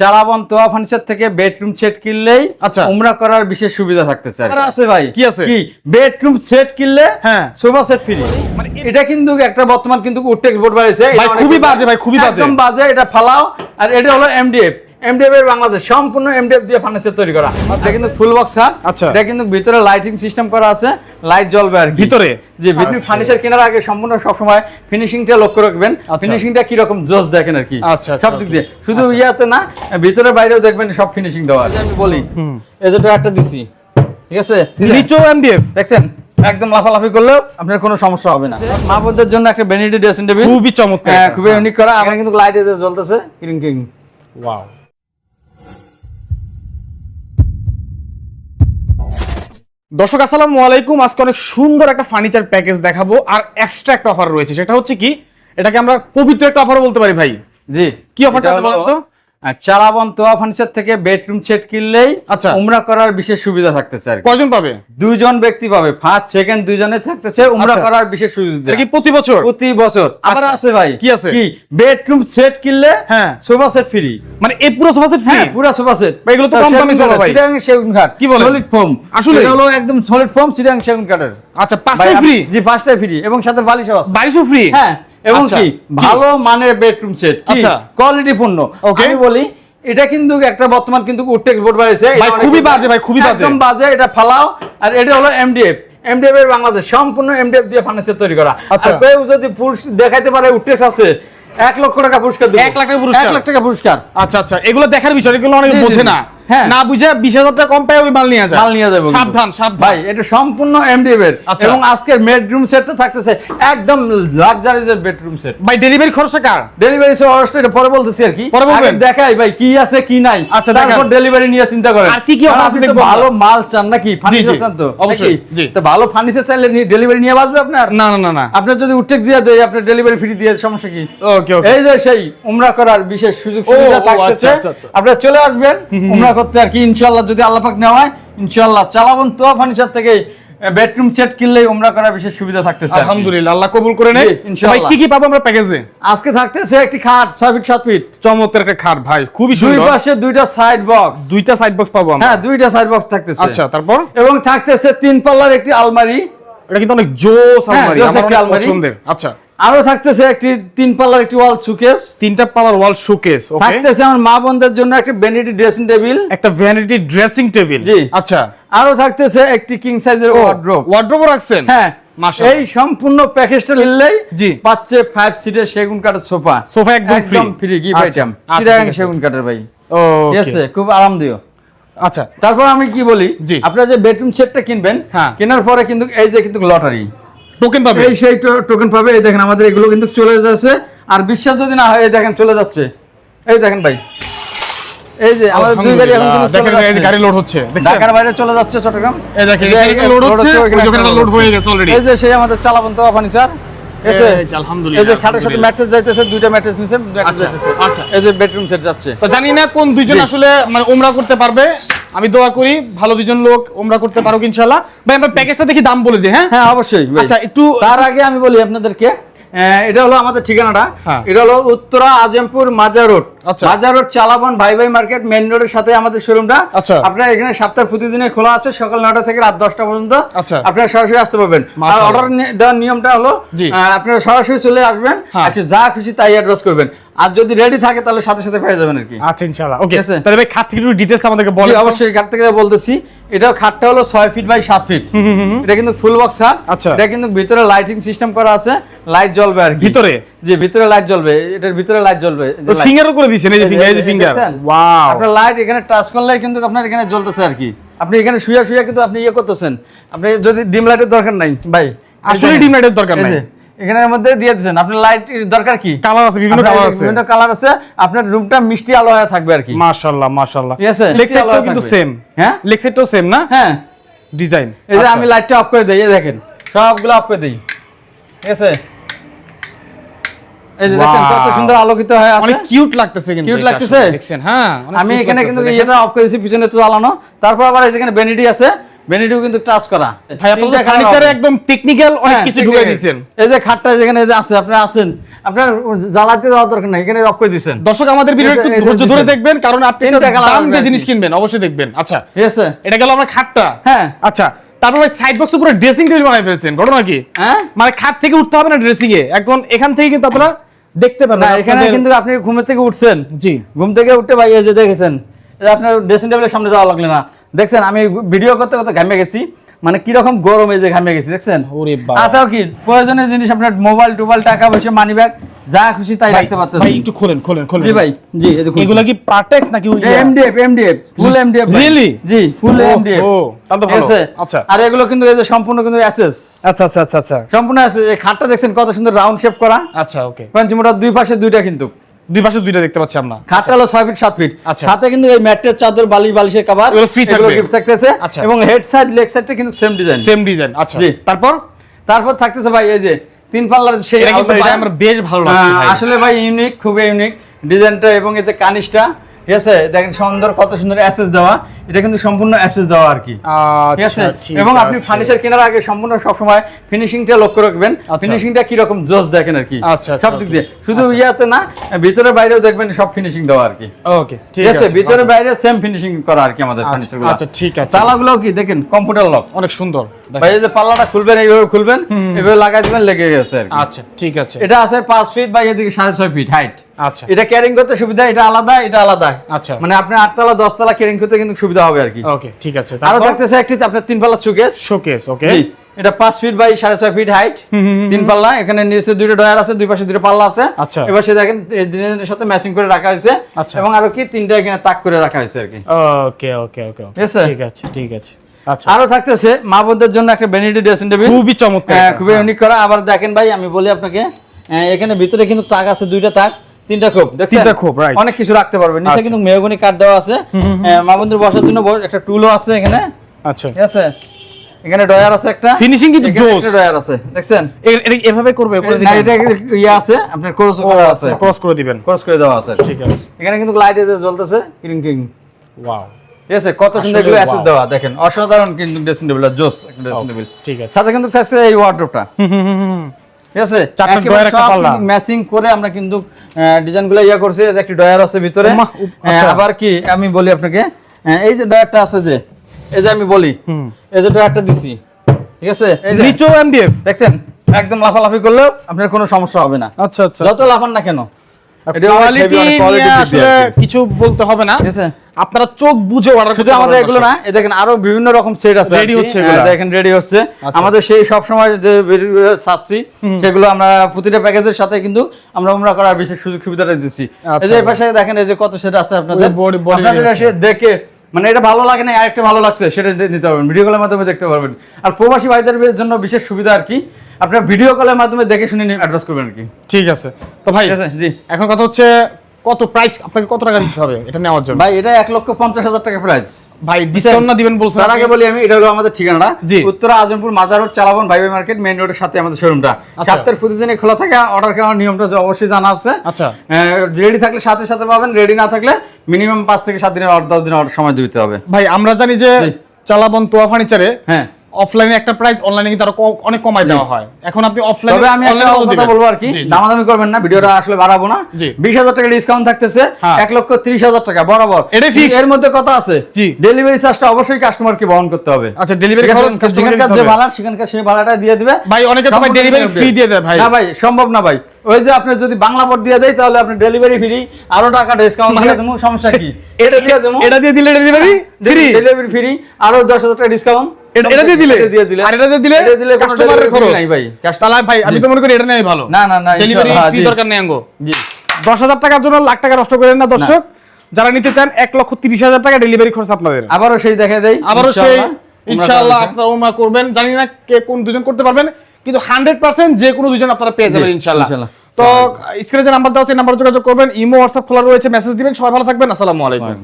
চালাবন তো ফার্নিচার থেকে bedroom set কিনলেই আচ্ছা। উমরা করার বিশেষ সুবিধা থাকতেছে। আছে ভাই কি আছে? কি বেডরুম সেট কিনলে হ্যাঁ। সোফা সেট ফ্রি মানে এটা কিন্তু একটা বর্তমান কিন্তু উঠতে বোর্ড বাড়িয়েছে খুবই বাজে ভাই, খুবই বাজে। একদম বাজে এটা ফালাও আর এটা হলো এমডিএফ এমডিএফ এর বাংলাদেশ সম্পূর্ণ এমডিএফ দিয়ে ফার্নিচার তৈরি করা। এটা কিন্তু ফুল বক্স খাট আচ্ছা। এটা কিন্তু ভিতরে লাইটিং সিস্টেম করা আছে লাইট জ্বলবে আর ভিতরে? যে ভিতরে আচ্ছা। ফার্নিচার কেনার আগে সম্পূর্ণ সবসময় ফিনিশিংটা লক্ষ্য রাখবেন। আচ্ছা। ফিনিশিংটা কি রকম জোস দেখেন আর কি। আচ্ছা, আচ্ছা, সব দিক দিয়ে শুধু ইয়াতে না ভিতরে বাইরেও দেখবেন সব ফিনিশিং দেওয়া আছে। আমি বলি এই যে একটা দিছি। ঠিক আছে? নিচো এমডিএফ দেখছেন? একদম লাফালাফি করলেও আপনার কোনো সমস্যা হবে না। মা বোনদের জন্য একটা বেনিটি ড্রেসিং টেবিল খুবই চমৎকার। হ্যাঁ খুবই ইউনিক করা। আমার কিন্তু লাইট এসে জ্বলতেছে কিরিং কিরিং ওয়াও দর্শক আসসালামু আলাইকুম। আজকে অনেক সুন্দর একটা ফার্নিচার প্যাকেজ দেখাবো। আর এক্সট্রা একটা অফার রয়েছে। সেটা হচ্ছে কি? এটাকে আমরা পবিত্র একটা অফার বলতে পারি ভাই। জি। কি অফারটা বলতো আছে চালাবন তোয়া ফার্নিচার থেকে বেডরুম সেট কিনলেই আচ্ছা। উমরা করার বিশেষ সুবিধা থাকতেছে আর। কয়জন পাবে দুইজন ব্যক্তি পাবে ফার্স্ট সেকেন্ড দুইজনে থাকতেছে উমরা আচ্ছা। করার বিশেষ সুবিধা কি প্রতি বছর প্রতি বছর আবার আচ্ছা। আছে ভাই কি আছে? কি বেডরুম সেট কিনলে হ্যাঁ। সোফা সেট ফ্রি মানে এই পুরো সোফা সেট ফ্রি পুরো সোফা সেট এগুলো তো কম দামি সোফা ভাই। চিটাং সেগুন কাঠ কি বলেন? সলিড ফোম আসলে? এটা হলো একদম সলিড ফোম চিটাং সেগুন কাঠের আচ্ছা ভাই, পাঁচটাই ফ্রি জি পাঁচটাই ফ্রি এবং সাথে বালিশও আছে বারিশও ফ্রি হ্যাঁ এবং আচ্ছা, কি? ভালো মানের বেডরুম সেট কি আচ্ছা। কোয়ালিটি পূর্ণ Okay. আমি বলি এটা কিন্তু একটা বর্তমান কিন্তু উঠতে বোর্ড বাড়িয়েছে ভাই, খুবই বাজে ভাই, খুবই বাজে। একদম বাজে এটা ফালাও আর এটা হলো এমডিএফ এমডিএফ এর বাংলাদেশ সম্পূর্ণ এমডিএফ দিয়ে ফার্নিচার তৈরি করা আচ্ছা। আর কেউ যদি ফুল দেখাইতে পারে উঠটেক্স আছে এক লক্ষ টাকা পুরস্কার দেবো এক লাখ টাকা পুরস্কার? এক লাখ টাকা পুরস্কার আচ্ছা আচ্ছা এগুলো দেখার বিষয় এগুলো অনেকে বোঝে না। না বুঝে বিশ হাজার টাকা কম পায় ওই মাল নিয়ে যায় মাল নিয়ে যাব। সাবধান সাবধান। ভাই এটা সম্পূর্ণ এমডিএফ এর আচ্ছা। এবং আজকের বেডরুম সেটটা থাকতেছে একদম বেডরুম সেট ভাই ডেলিভারি খরচা কার? ডেলিভারি এটা পরে বলতেছি আর কি। আগে দেখাই ভাই কি আছে কি নাই। আচ্ছা, তারপর ডেলিভারি নিয়ে চিন্তা করেন। আর কি কি আছে দেখব ভালো মাল চান নাকি? ফার্নিচার চান তো অবশ্যই, তো ভালো ফার্নিচার চাইলে ডেলিভারি নিয়ে বাঁচবে আপনার? না না না আপনার যদি উঠেক দিয়ে দেয় আপনার ডেলিভারি ফ্রি দিয়ে সমস্যা কি? ওকে ওকে এই যে সেই উমরা করার বিশেষ সুযোগ সুবিধা থাকতেছে। আচ্ছা, আচ্ছা। আপনারা চলে আসবেন উমরা করতে আর কি ইনশাআল্লাহ যদি আল্লাহ পাক নেওয়া হয় ইনশাআল্লাহ চালাবন তো ফার্নিচার থেকে বেডরুম সেট উমরা করার বিশেষ সুবিধা থাকতেছে আলহামদুলিল্লাহ আল্লাহ কবুল করে জি, ইনশাআল্লাহ। কি কি পাবো আমরা প্যাকেজে? আজকে থাকতেছে একটি খাট ছয় ফিট সাত ফিট। চমৎকার একটা খাট ভাই খুবই দুই পাশে দুইটা সাইড বক্স দুইটা সাইড বক্স পাবো আমরা? হ্যাঁ দুইটা সাইড বক্স থাকতেছে। আচ্ছা তারপর? এবং থাকতেছে তিন পাল্লার একটি আলমারি। এটা কিন্তু অনেক জোস হ্যাঁ, আলমারি আমার। পছন্দের। আচ্ছা। আরও থাকতেছে একটি তিন পাল্লার একটি ওয়াল সুকেস তিনটা পাওয়ার ওয়াল শোকেস ওকে থাকতেছে আমার মা বোনদের জন্য একটি বেনিটি ড্রেসিং টেবিল একটা ভ্যানিটি ড্রেসিং টেবিল জি। আচ্ছা। আরও থাকতেছে একটি কিং সাইজের ওয়ার্ড্রোব ওয়ার্ড্রোবও রাখছেন? হ্যাঁ। এই সম্পূর্ণ প্যাকেজটা নিলেই জি। পাচ্ছে ফাইভ সিটের সেগুন কাঠের সোফা। সোফা একদম একদম ফ্রি গিফট আইটেম। সেগুন কাঠের ভাই। ওকে ঠিক আছে খুব আরামদায়ক। আচ্ছা। তারপর আমি কি বলি। আপনারা যে বেডরুম সেটটা কিনবেন হ্যাঁ। কেনার পরে কিন্তু এই যে কিন্তু লটারি টোকেন পাবে? এই সেই টোকেন পাবে। এই দেখেন আমাদের এগুলো কিন্তু চলে যাচ্ছে। আর বিশ্বাস যদি না হয় এই দেখেন চলে যাচ্ছে। এই দেখেন ভাই। এই যে আমাদের দুই গাড়ি এখন কিন্তু দেখেন এই গাড়ি লোড হচ্ছে। ঢাকার বাইরে চলে যাচ্ছে চট্টগ্রাম। এই দেখেন এই লোড হচ্ছে লোড হয়ে গেছে অলরেডি এই যে সেই আমাদের চালাবন্ত ফার্নিচার এসে এই যে আলহামদুলিল্লাহ, এই যে খাটের সাথে। ম্যাট্রেস যাইতেছে দুইটা ম্যাট্রেস নিচে ম্যাট্রেস যাইতেছে। আচ্ছা। এই যে বেডরুম সেট যাচ্ছে। তো জানি না কোন দুইজন আসলে মানে ওমরা করতে পারবে। আমি দোয়া করি ভালো দুজন লোক ওমরা করতে পারো ইনশাআল্লাহ ভাই আমরা প্যাকেজটা দেখি দাম বলে দিই হ্যাঁ হ্যাঁ অবশ্যই। আচ্ছা, একটু- তার আগে আমি বলি আপনাদেরকে এটা হলো আমাদের ঠিকানাটা হ্যাঁ। এটা হলো উত্তরা আজমপুর মাজার রোড আচ্ছা। মাজার রোড চালাবন ভাই ভাই মার্কেট মেন রোডের সাথে আমাদের শোরুমটা আচ্ছা। আপনার এখানে সপ্তাহ প্রতিদিনে খোলা আছে সকাল নটা থেকে রাত দশটা পর্যন্ত আচ্ছা। আপনারা সরাসরি আসতে পারবেন আর অর্ডার দেওয়ার নিয়মটা হলো আপনারা সরাসরি চলে আসবেন। আচ্ছা যা খুশি তাই অ্যাড্রেস করবেন আর যদি রেডি থাকে তাহলে সাথে সাথে পেয়ে যাবেন আর কি। আচ্ছা ইনশাআল্লাহ। ওকে। তাহলে ভাই খাট থেকে একটু ডিটেইলস আমাদেরকে বলেন। অবশ্যই খাট থেকে বলতেছি। এটাও খাটটা হলো ছয় ফিট বাই সাত ফিট। এটা কিন্তু ফুল বক্স খাট। আচ্ছা। এটা কিন্তু ভিতরে লাইটিং সিস্টেম করা আছে লাইট জ্বলবে আর কি। ভিতরে? জি ভিতরে লাইট জ্বলবে। এটার ভিতরে লাইট জ্বলবে। যে ফিঙ্গারও করে দিয়েছেন এই যে ফিঙ্গার এই যে ফিঙ্গার ওয়াও আপনার লাইট এখানে টাচ করলে কিন্তু আপনার এখানে জ্বলতেছে আর কি। আপনি এখানে শুয়ে শুয়ে কিন্তু আপনি ইয়ে করতেছেন। আপনি যদি ডিম লাইটের দরকার নাই ভাই। আসলে ডিম লাইটের দরকার নাই। এখানের মধ্যে দিয়ে দিচ্ছেন আপনার লাইট দরকার কি? কালার আছে বিভিন্ন কালার আছে। বিভিন্ন কালার আছে। আপনার রুমটা মিষ্টি আলো হয়ে থাকবে আর কি। মাশাআল্লাহ মাশাআল্লাহ কিন্তু সেম হ্যাঁ? সেম না? হ্যাঁ। ডিজাইন এই যে আমি লাইটটা অফ করে দিই এই দেখেন। সবগুলো অফ করে দিই। ঠিক আছে? এই যে দেখেন কত সুন্দর আলোকিত হয়ে আছে। অনেক কিউট লাগতেছে কিন্তু এটা লাগতেছে? দেখছেন? হ্যাঁ আমি এখানে কিন্তু। ইয়েটা অফ করেছি পিছনে তো জ্বালানো। তারপর আবার এই যেখানে ভ্যানিটি আছে। ভ্যানিটিও কিন্তু টাচ করা। ভাই আপনাদের ফার্নিচারে একদম টেকনিক্যাল অনেক হ্যাঁ, কিছু আছে। দিয়েছেন। এই যে খাটটা যেখানে যে আছে আপনি আছেন আপনার জ্বালাতে যাওয়ার দরকার নাই এখানে অফ করে দিচ্ছেন দর্শক আমাদের ভিডিও একটু ধৈর্য ধরে দেখবেন কারণ আপনি দাম দিয়ে জিনিস কিনবেন অবশ্যই দেখবেন। আচ্ছা ঠিক এটা গেল আমার খাটটা। হ্যাঁ। আচ্ছা তারপর ভাই সাইড বক্সে পুরো ড্রেসিং টেবিল বানাই ফেলছেন ঘটনা কি? হ্যাঁ? মানে খাট থেকে উঠতে হবে না ড্রেসিং এ? এখন এখান থেকে কিন্তু আপনারা দেখতে পাবেন এখানে কিন্তু আপনি ঘুমের থেকে উঠছেন। জি। ঘুম থেকে উঠে ভাই এই যে দেখেছেন আপনার ড্রেসিং টেবিলের সামনে যাওয়া লাগল না। দেখছেন আমি ভিডিও করতে করতে ঘামে গেছি। মানে কীরকম গরম এই যে ঘামে গেছি দেখছেন? তাও কি প্রয়োজনীয় জিনিস আপনার মোবাইল টোবাইল টাকা পয়সা মানি ব্যাগ যা খুশি তাই রাখতে পারতেছেন। ভাই একটু খোলেন খোলেন খোলেন। জি ভাই জি এই যে খুলছি। এগুলা কি পার্টেক্স নাকি MDF MDF full MDF Really? জি ফুল এমডিএফ ও, তাহলে ভালো। আচ্ছা। আর এগুলো কিন্তু এই যে সম্পূর্ণ কিন্তু এসএস আচ্ছা আচ্ছা আচ্ছা আচ্ছা। সম্পূর্ণ এসএস এই খাটটা দেখছেন কত সুন্দর রাউন্ড শেপ করা। আচ্ছা ওকে পঞ্চমোটা দুই পাশে দুইটা কিন্তু। দুই পাশে দুইটা দেখতে পাচ্ছি আমরা। খাটটা হলো ছয় ফিট ফিট। আচ্ছা। সাথে কিন্তু এই ম্যাট্রেস চাদর বালি বালিশের কভার এগুলো free থাকবে। গিফট থাকতেছে। আচ্ছা। এবং হেড সাইড লেগ সাইডটা কিন্তু সেম ডিজাইন সেম ডিজাইন আচ্ছা। তারপর? তারপর থাকতেছে ভাই এই যে তিন পাল্লার সেই আলমারিটা। আমার বেশ ভালো লাগছে হ্যাঁ, আসলে ভাই ইউনিক খুবই ইউনিক ডিজাইনটা এবং এই যে কানিসটা ঠিক আছে? দেখেন সুন্দর কত সুন্দর অ্যাসেস দেওয়া। এটা কিন্তু সম্পূর্ণ অ্যাসেস দেওয়া আর কি। ঠিক আছে? আচ্ছা এবং আপনি ফার্নিচার কেনার আগে সম্পূর্ণ সবসময় ফিনিশিংটা লক্ষ্য রাখবেন। আচ্ছা। ফিনিশিংটা কি রকম জোস দেখেন আর কি। আচ্ছা, আচ্ছা, সব দিক দিয়ে। শুধু আচ্ছা। ইয়াতে না ভিতরে বাইরেও দেখবেন সব ফিনিশিং দেওয়া আর কি। ওকে ঠিক আছে? ভিতরে বাইরে সেম ফিনিশিং করা আর কি আমাদের আচ্ছা, ফার্নিচারগুলো আচ্ছা ঠিক আছে। তালাগুলো কি দেখেন? কম্পিউটার লক অনেক সুন্দর। ভাই এই যে পাল্লাটা খুলবেন এইভাবে খুলবেন এইভাবে লাগাই দিবেন লেগে গেছে আর কি। আচ্ছা ঠিক আছে। এটা আছে পাঁচ ফিট বা এদিকে সাড়ে ছয় ফিট হাইট আচ্ছা। এটা ক্যারিং করতে সুবিধা এটা আলাদা এটা আলাদা। আচ্ছা। মানে আপনি আটতলা দশতলা ক্যারিং করতে কিন্তু সুবিধা হবে আর কি। ওকে ঠিক আছে। আরও থাকতেছে একটি আপনার তিন পাল্লা সুকেস শোকেস ওকে এটা পাঁচ ফিট বাই সাড়ে ছয় ফিট হাইট তিন পাল্লা এখানে নিচে দুইটা ডয়ার আছে দুই পাশে দুইটা পাল্লা আছে। আচ্ছা। এবার সে দেখেন ডিজাইনের সাথে ম্যাচিং করে রাখা হয়েছে। আচ্ছা। এবং আরও কি তিনটা এখানে তাক করে রাখা হয়েছে আর কি। ওকে ওকে ওকে ঠিক আছে? ঠিক আছে আচ্ছা। আরও থাকতেছে মা বোনদের জন্য একটা বেনিটি ড্রেসিং টেবিল খুবই চমৎকার। হ্যাঁ, খুবই ইউনিক করা। আবার দেখেন ভাই আমি বলি আপনাকে এখানে ভিতরে কিন্তু তাক আছে দুইটা তাক। তিনটা খোপ দেখছেন? তিনটা খোপ, right. অনেক কিছু রাখতে পারবে। নিচে আচ্ছা। কিন্তু মেহগনি কাঠ দেওয়া আছে। মা বোনদের বসার জন্য একটা টুলও আছে এখানে। আচ্ছা। ঠিক আছে? এখানে ডয়ার আছে একটা। Finishing কিন্তু জোস। ডয়ার আছে দেখছেন? এভাবে করবে? করে দিবেন? এটা ইয়ে আছে? আপনার ক্রস করা আছে। ক্রস করে দিবেন। ক্রস করে দেওয়া আছে। ঠিক আছে। এখানে কিন্তু লাইট এসে জ্বলতেছে কিং কিং ওয়াও। ঠিক আছে? কত সুন্দর এগুলো অ্যাসেস দেওয়া দেখেন। অসাধারণ কিন্তু ড্রেসিং টেবিল জোস একটা ড্রেসিং টেবিল ঠিক আছে। সাথে কিন্তু থাকছে এই ওয়ার্ডরোবটা ঠিক আছে? ম্যাচিং করে আমরা কিন্তু ডিজাইনগুলো ইয়া করছি একটি ডয়ার আছে ভিতরে। আচ্ছা। আবার কি আমি বলি আপনাকে? এই যে ডয়ারটা আছে যে এই যে আমি বলি। এই যে ডয়ারটা দিছি ঠিক আছে? এই যে নিচো এমডিএফ দেখছেন? একদম লাফালাফি করলেও আপনার কোনো সমস্যা হবে না। আচ্ছা আচ্ছা। যত লাফান না কেন এটা কোয়ালিটি আসলে কিছু বলতে হবে না। ঠিক আছে? আপনারা চোখ বুঝে অর্ডার শুধু আমাদের এগুলো না এই দেখেন আরও বিভিন্ন রকম সেট আছে কি। হচ্ছে হ্যাঁ, দেখেন রেডি হচ্ছে। আচ্ছা। আমাদের সেই সব সময় যে সাজছি সেগুলো আমরা প্রতিটা প্যাকেজের সাথে কিন্তু আমরা উমরা করার বিশেষ সুযোগ সুবিধাটা দিচ্ছি। এই যে এই পাশে দেখেন এই যে কত সেট আছে আপনাদের। আপনাদের এসে দেখে মানে এটা ভালো লাগে না আরেকটা ভালো লাগছে সেটা নিতে পারবেন। ভিডিও কলের মাধ্যমে দেখতে পারবেন। আর প্রবাসী ভাইদের জন্য বিশেষ সুবিধা আর কি আপনার ভিডিও কলের মাধ্যমে দেখে শুনে অ্যাড্রেস করবেন আর কি। ঠিক আছে। তো ভাই জি। এখন কথা হচ্ছে কত প্রাইস আপনাকে কত টাকা দিতে হবে এটা নেওয়ার জন্য? ভাই এটা এক লক্ষ পঞ্চাশ হাজার টাকা প্রাইস ভাই ডিসকাউন্ট না দিবেন বলছেন তার আগে বলি আমি এটা হলো আমাদের ঠিকানাটা। জি। উত্তরা আজমপুর মাজার রোড চালাবন ভাইবে মার্কেট মেইন রোডের সাথে আমাদের শোরুমটা আচ্ছা। সপ্তাহের প্রতিদিনই খোলা থাকে অর্ডার করার নিয়মটা অবশ্যই জানা আছে। আচ্ছা। রেডি থাকলে সাথে সাথে পাবেন রেডি না থাকলে মিনিমাম পাঁচ থেকে সাত দিনের অর্ডার দশ দিনের order সময় দিতে হবে। ভাই আমরা জানি যে চালাবন তোয়া ফার্নিচারে হ্যাঁ। অফলাইনে একটা প্রাইস অনলাইনে কিন্তু আরও অনেক কমাই দেওয়া হয়। এখন আপনি অফলাইনে তবে আমি একটা কথা বলব আর কি দামাদামি করবেন না ভিডিওটা আসলে বাড়াবো না। জি। বিশ হাজার টাকা ডিসকাউন্ট থাকতেছে হ্যাঁ। এক লক্ষ ত্রিশ হাজার টাকা বরাবর। এর মধ্যে কথা আছে। ডেলিভারি চার্জটা অবশ্যই কাস্টমারকে বহন করতে হবে। আচ্ছা ডেলিভারি খরচ customer যেখানকার যে। ভাড়া সেখানকার সেই ভাড়াটা দিয়ে দিবে। ভাই অনেকে তো ভাই ডেলিভারি ফ্রি দিয়ে দেয় ভাই। না ভাই সম্ভব না ভাই। ওই যে আপনি যদি বাংলা পট দিয়ে দেয় তাহলে আপনি ডেলিভারি ফ্রি আরও টাকা ডিসকাউন্ট দিয়ে দেবো সমস্যা কি? এটা দিয়ে দেবো। এটা দিয়ে দিলে ডেলিভারি ফ্রি ডেলিভারি ফ্রি আরও দশ হাজার টাকা ডিসকাউন্ট এটা এটা দিয়ে দিলে? দিয়ে দিলে। আর এটা দিয়ে দিলে দিলে কাস্টমারের খরচ। নাই ভাই। তাহলে ভাই আমি তো মনে করি এটা নেই ভালো। না না না ডেলিভারি ফি দরকার নেই আঙ্গো। জি। দশ হাজার টাকার জন্য লাখ টাকা নষ্ট করেন না দর্শক। যারা নিতে চান এক লক্ষ তিরিশ হাজার টাকা ডেলিভারি খরচ আপনাদের। আবারও সেই দেখে দেই আবারও সেই ইনশাআল্লাহ। আপনারা ওমা করবেন। জানি না কে কোন দুজন করতে পারবেন কিন্তু হান্ড্রেড পার্সেন্ট যে কোনো দুজন আপনারা পেয়ে যাবেন ইনশাআল্লাহ। তো স্ক্রিনে যে নাম্বার দেওয়া আছে নাম্বার যোগাযোগ করবেন। ইমো হোয়াটসঅ্যাপ খোলা রয়েছে মেসেজ দিবেন। সবাই ভালো থাকবেন। আসসালামু আলাইকুম।